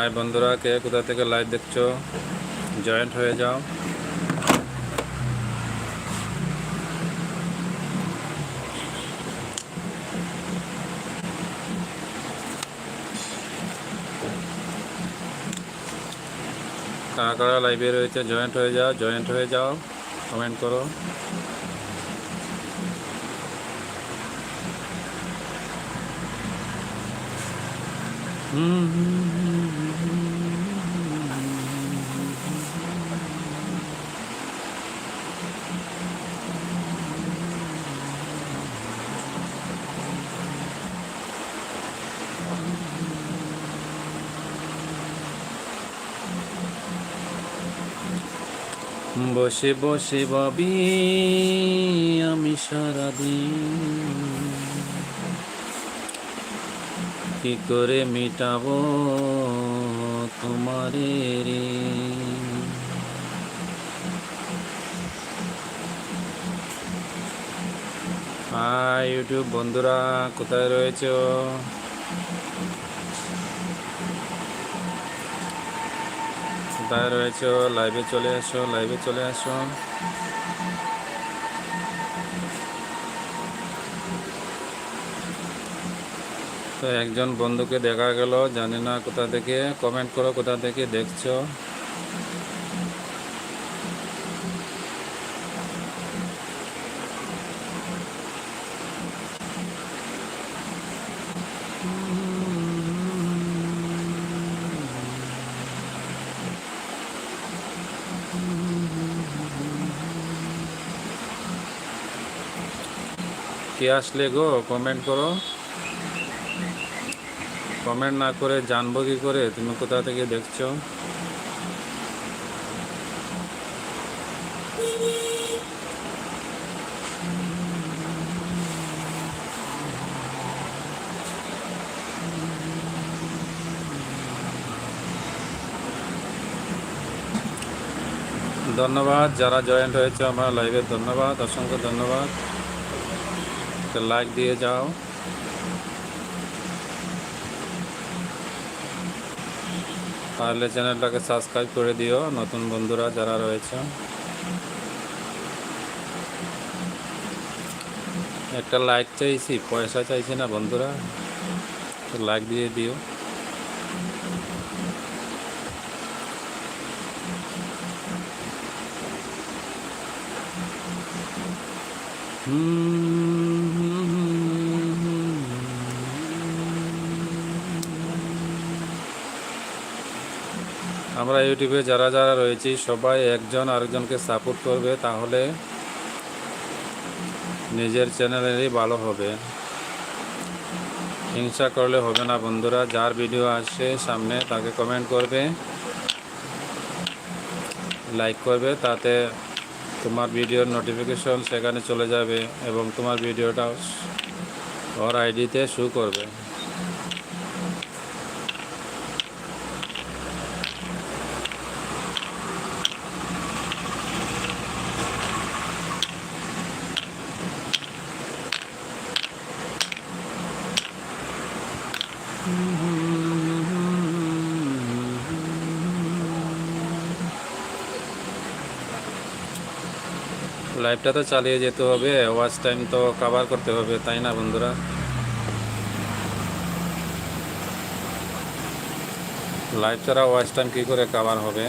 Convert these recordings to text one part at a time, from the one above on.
High বন্ধুরা, কে কোথা থেকে লাইভ দেখছ? জয়েন্ট হয়ে যাও। কারা কারা লাইভে রয়েছে জয়েন্ট হয়ে যাও জয়েন্ট হয়ে যাও কমেন্ট করো। বসে বসে ভাবি আমি সারাদিন। কি করে মিটাবো তোমারে রে? হাই, ইউটিউব বন্ধুরা, কোথায় রয়েছো? কোথায় রয়েছো? লাইভে চলে আসো লাইভে চলে আসো তো একজন বন্ধুকে দেখা গেল, জানি না কোথা থেকে। কমেন্ট করো কোথা থেকে দেখছ। কে আসলে গো? কমেন্ট করো। কমেন্ট না করে জানব কি করে? তুমি কোথা থেকে দেখছ? ধন্যবাদ। যারা জয়েন্ট হয়েছে, আমার লাইভে ধন্যবাদ, অসংখ্য ধন্যবাদ। লাইক দিয়ে যাও। তাহলে চ্যানেলটাকে সাবস্ক্রাইব করে দিও, নতুন বন্ধুরা যারা রয়েছে। একটা লাইক চাইছি, পয়সা চাইছি না বন্ধুরা লাইক দিয়ে দিও। আমরা ইউটিউবে যারা যারা রয়েছি, সবাই একজন আরেকজনকে সাপোর্ট করবে, তাহলে নিজের চ্যানেলেরই ভালো হবে। হিংসা করলে হবে না বন্ধুরা, যার ভিডিও আসে সামনে তাকে কমেন্ট করবে লাইক করবে, তাতে তোমার ভিডিওর নোটিফিকেশন সেখানে চলে যাবে এবং তোমার ভিডিওটা ওর আইডিতে শু করবে। লাইভটা তো চালিয়ে যেতে হবে ওয়াচ টাইম তো কভার করতে হবে, তাই না বন্ধুরা? লাইফ ছাড়া ওয়াচ টাইম কী করে কভার হবে?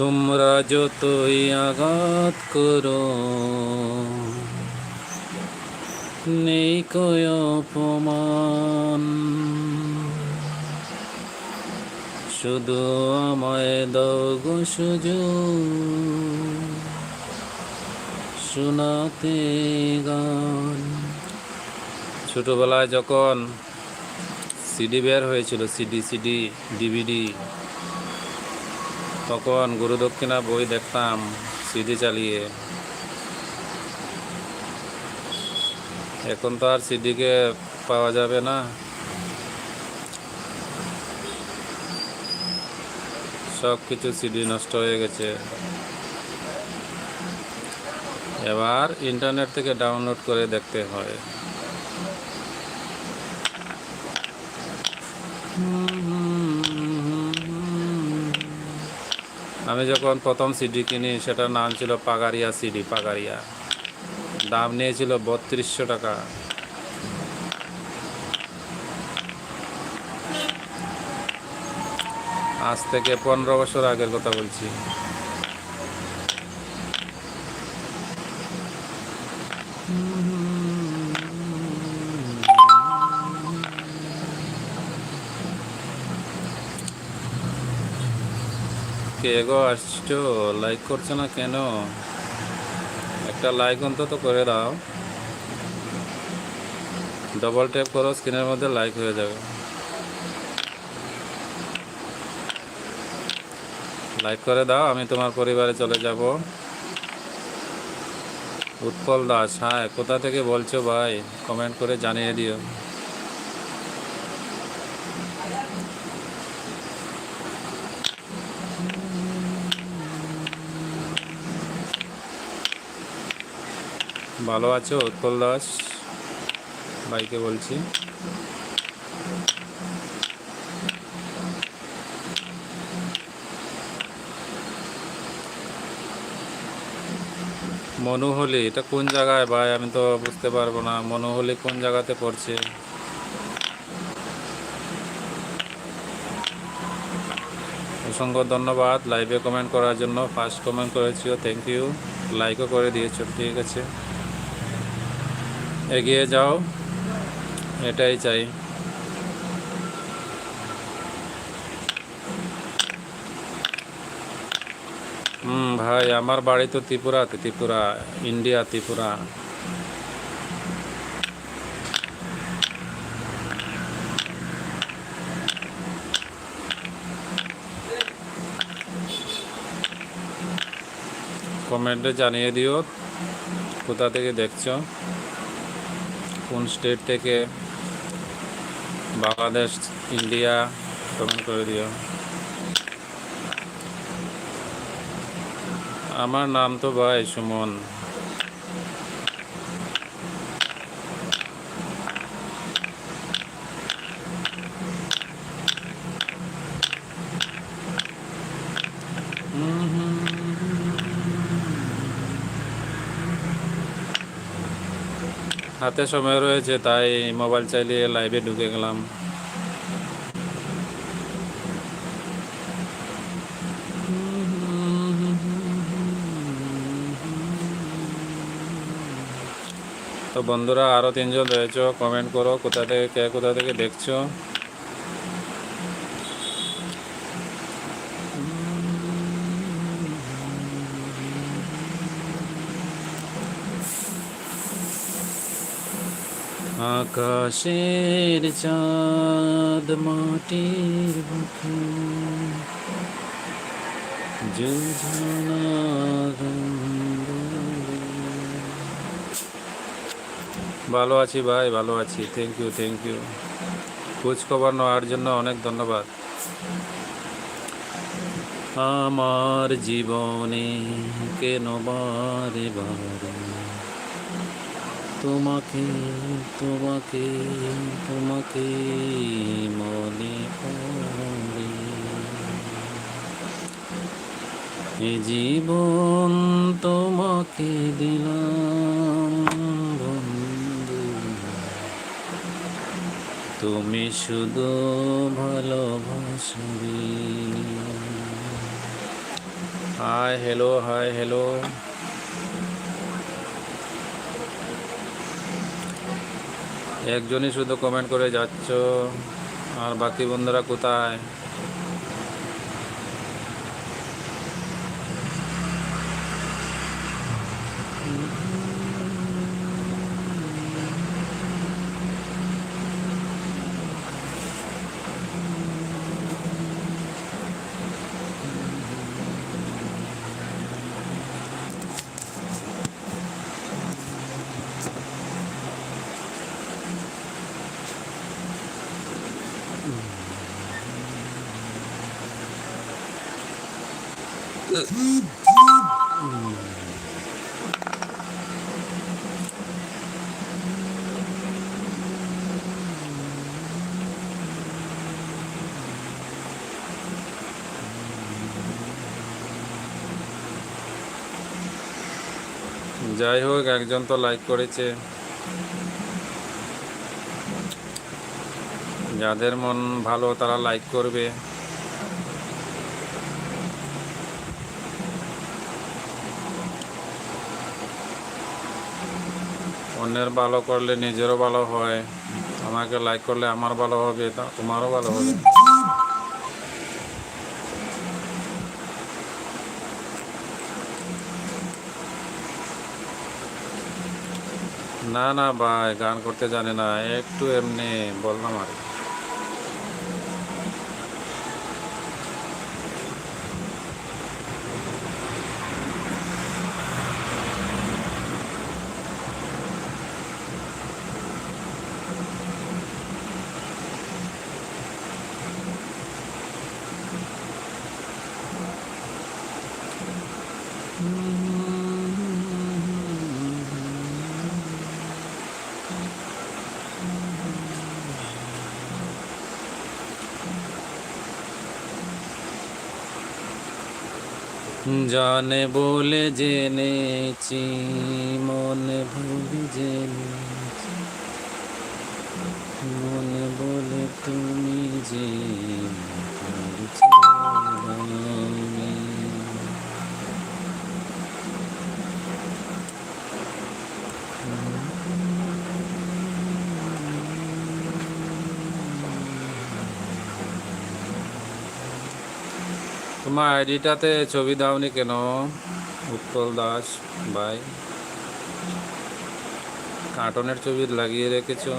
তোমরা যতই আঘাত করো, নেই কয় অপমান। শুধু আমায় দাও গো শোনাতে গান। ছোটবেলায় যখন সিডি বের হয়েছিল সিডি সিডি ডিভিডি তখন গুরুদক্ষিণা বই দেখতাম, সিডি চালিয়ে। এখন তো আর সিডিকে পাওয়া যাবে না। সব কিছু সিডি নষ্ট হয়ে গেছে। এবার ইন্টারনেট থেকে ডাউনলোড করে দেখতে হয়। আমি যখন প্রথম সিডি কিনি, সেটার নাম ছিল পাগারিয়া সিডি পাগারিয়া। দাম নিয়েছিল বত্রিশশো টাকা। আজ থেকে পনেরো বছর আগের কথা বলছি। কে গো আসছো? লাইক করছ না কেন? একটা লাইক অন্তত করে দাও। ডবল ট্যাপ করো স্ক্রিনের মধ্যে লাইক হয়ে যাবে। লাইক করে দাও, আমি তোমার পরিবারে চলে যাব। উৎপল দাস হ্যাঁ কোথা থেকে বলছো ভাই? কমেন্ট করে জানিয়ে দিও। ভালো আছো উৎপল দাস। ভাইকে বলছি। মনুহলি, এটা কোন জায়গায়? ভাই, আমি তো বুঝতে পারব না। মনুহলি কোন জায়গাতে পড়ছে? অসংখ্য ধন্যবাদ। লাইভে কমেন্ট করার জন্য। ফার্স্ট কমেন্ট করেছিও থ্যাংক ইউ লাইকও করে দিয়েছ, ঠিক আছে। এগিয়ে যাও, এটাই চাই। হুম, ভাই, আমার বাড়ি তো ত্রিপুরাতে, ত্রিপুরা, ইন্ডিয়া, ত্রিপুরা। কমেন্টে জানিয়ে দিও, কোথা থেকে দেখছ? কোন স্টেট থেকে বাংলাদেশ ইন্ডিয়া কমেন্ট করে দিও। আমার নাম তো ভাই সুমন। হাতে সময় রয়েছে, তাই মোবাইল চালিয়ে লাইভে ঢুকে গেলাম। তো বন্ধুরা আরও তিনজন রয়েছে কমেন্ট করো, কোথা থেকে, কে কোথা থেকে দেখছ? আকাশের চাঁদ মাটির ভালো আছি ভাই, ভালো আছি। থ্যাংক ইউ থ্যাংক ইউ খোঁজ খবর নেওয়ার জন্য অনেক ধন্যবাদ। আমার জীবনে কেন বারে বারে তোমাকে তোমাকে তোমাকে মনে পড়ে। এ জীবন তোমাকে দিলাম, বন্ধু। তুমি শুধু ভালোবাসবে। হাই হ্যালো হাই হ্যালো একজনই শুধু কমেন্ট করে যাচ্ছ? আর বাকি বন্ধুরা কোথায়? যাই হোক একজন তো লাইক করেছে। যাদের মন ভালো তারা লাইক করবে। অন্যের ভালো করলে নিজেরও ভালো হয় আমাকে লাইক করলে আমার ভালো হবে তোমারও ভালো হবে না না ভাই, গান করতে জানি না, একটু এমনি বললাম আর কি। জানে বলে জেনেছি মনে ভুলে জেনেছি। মনে বলে তুমি যে তোমার আইডিটাতে ছবি দাওনি কেন? উৎপল দাস ভাই। কার্টনের ছবি লাগিয়ে রেখেছো।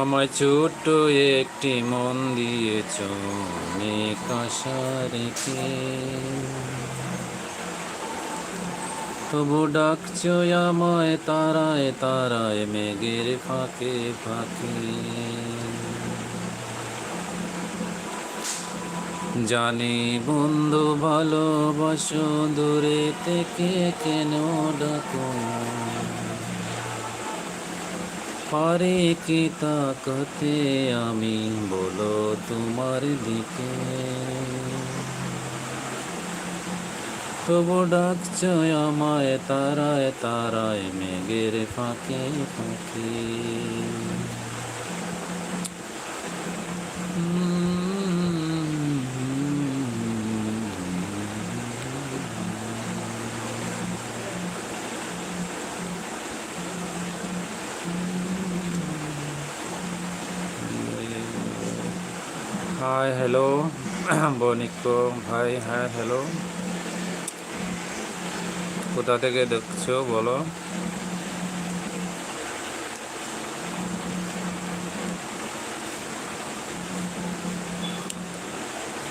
আমায় ছোট্ট একটি মন দিয়েছ, অনেক তবু ডাকছ আমায় তারায় তারায় মেঘের ফাঁকে ফাঁকে। জানি বন্ধু ভালোবাসো, দূরে থেকে কেন ডাকো? পারে কি তাকাতে আমি? বলো তোমার দিকে। তবু ডাকছ আমায় তারায় তারায় মেঘের ফাঁকে ফাঁকে। হাই হ্যালো বনিক ভাই হ্যাঁ হ্যালো কোথা থেকে দেখছো বলো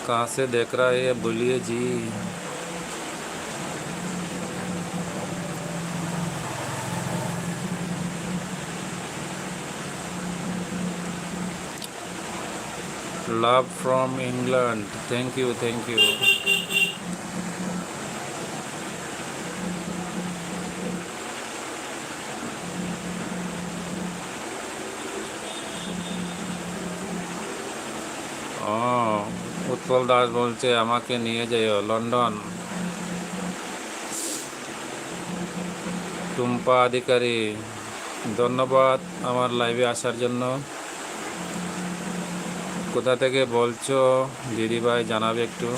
कहाँ से देख रहा है ये बोलिए जी Love from England thank you thank you Utpal Das বলছে, আমাকে নিয়ে যেও, লন্ডন। টুম্পা অধিকারী ধন্যবাদ আমার লাইভে আসার জন্য। কোথা থেকে বলছো? দিদিভাই জানাবে একটু।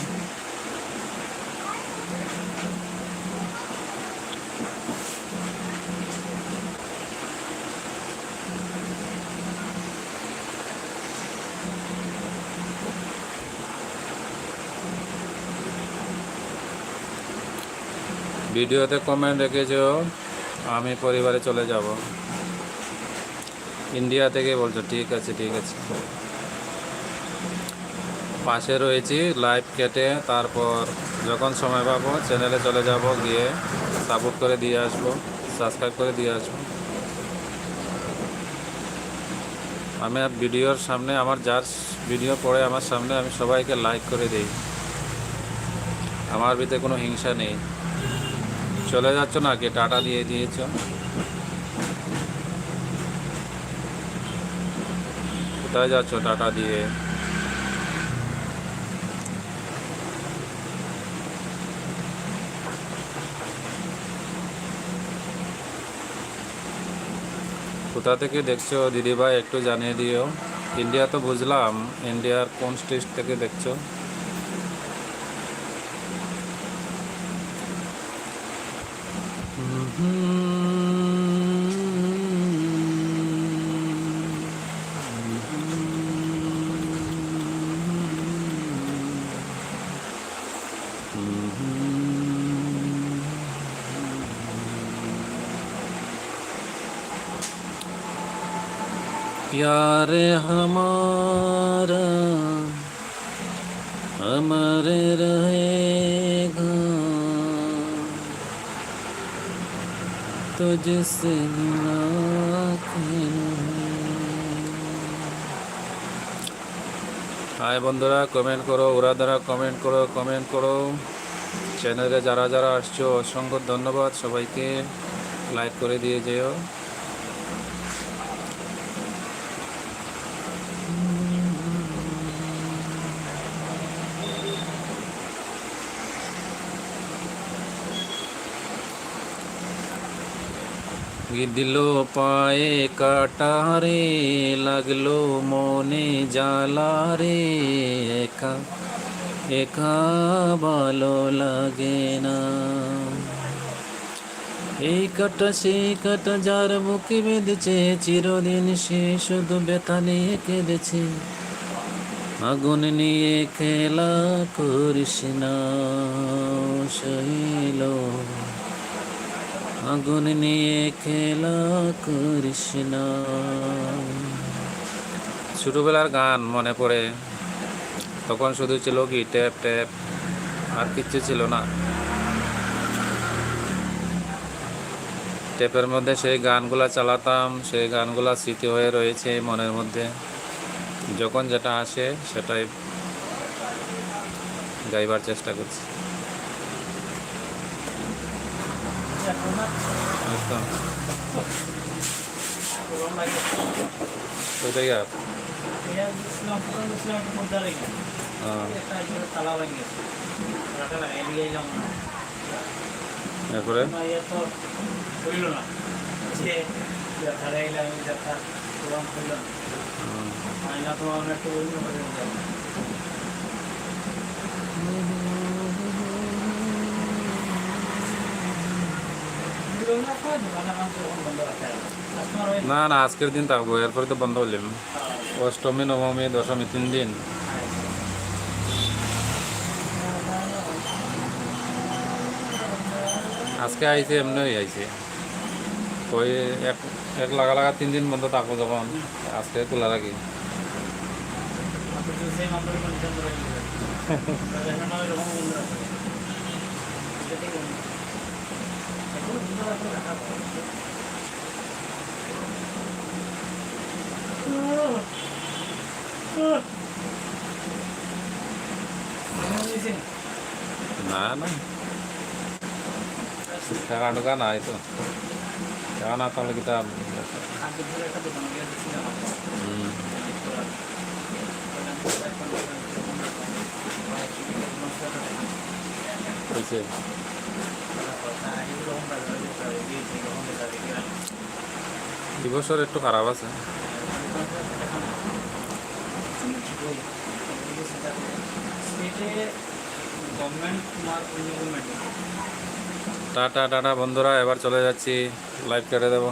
ভিডিওতে কমেন্ট রেখেছো, আমি পরিবারে চলে যাব। ইন্ডিয়া থেকে বলছো, ঠিক আছে ঠিক আছে। পাশে রয়েছি লাইভ কেটে তারপর যখন সময় পাবো চ্যানেলে চলে যাব, গিয়ে সাপোর্ট করে দিয়ে আসব সাবস্ক্রাইব করে দিয়ে আসব। আমি ভিডিওর সামনে, আমার যার ভিডিও পড়ে আমার সামনে, আমি সবাইকে লাইক করে দিই। আমার ভিতরে কোনো হিংসা নেই। চলে যাচ্ছ নাকি? টাটা দিয়ে দিয়েছ। কোথায় যাচ্ছ? টাটা দিয়ে। কোথা থেকে দেখছ? দিদিভাই, একটু জানিয়ে দিও। ইন্ডিয়া তো বুঝলাম ইন্ডিয়ার কোন স্টেট থেকে দেখছ? प्यार हमारा अमर रहेगा तुझसे मिला হাই বন্ধুরা কমেন্ট করো ওরা দ্বারা কমেন্ট করো কমেন্ট করো চ্যানেলে যারা যারা আসছো অসংখ্য ধন্যবাদ সবাইকে লাইক করে দিয়ে যেও দিল পায়ে কাটারে, লাগল মনে জ্বালা রে। একা একা ভালো লাগে না। এই কাটা, সেই কাটা যার বুকে বেঁধেছে, চিরদিন সে শুধু ব্যথা নিয়ে কেঁদেছে। আগুন নিয়ে খেলা করিস না শৈল আগুন নিয়ে খেলা করিস না ছোটবেলার গান মনে পড়ে। তখন শুধু ছিল কি, ট্যাপ ট্যাপ, আর কিচ্ছু ছিল না। ট্যাপের মধ্যে সেই গানগুলা চালাতাম, সেই গানগুলা স্মৃতি হয়ে রয়েছে মনের মধ্যে। যখন যেটা আসে সেটাই গাইবার চেষ্টা করছি। একদম ওইটাই আর হ্যাঁ না না, আজকের দিন থাকব। এরপরে তো বন্ধ হইলাম অষ্টমী, নবমী, দশমী, তিন দিন। আজকে আইছে এমনি আইছে। ওই এক এক লাগা লাগা তিন দিন বন্ধ থাকব যখন। আজকে তোলা রাখি। না না টাকা টুকা নাই তো টাকা না তাহলে কিতা হুম হয়েছে এই বছর একটু খারাপ আছে। টাটা টাটা বন্ধুরা, এবার চলে যাচ্ছি। লাইভ কেটে দেবো।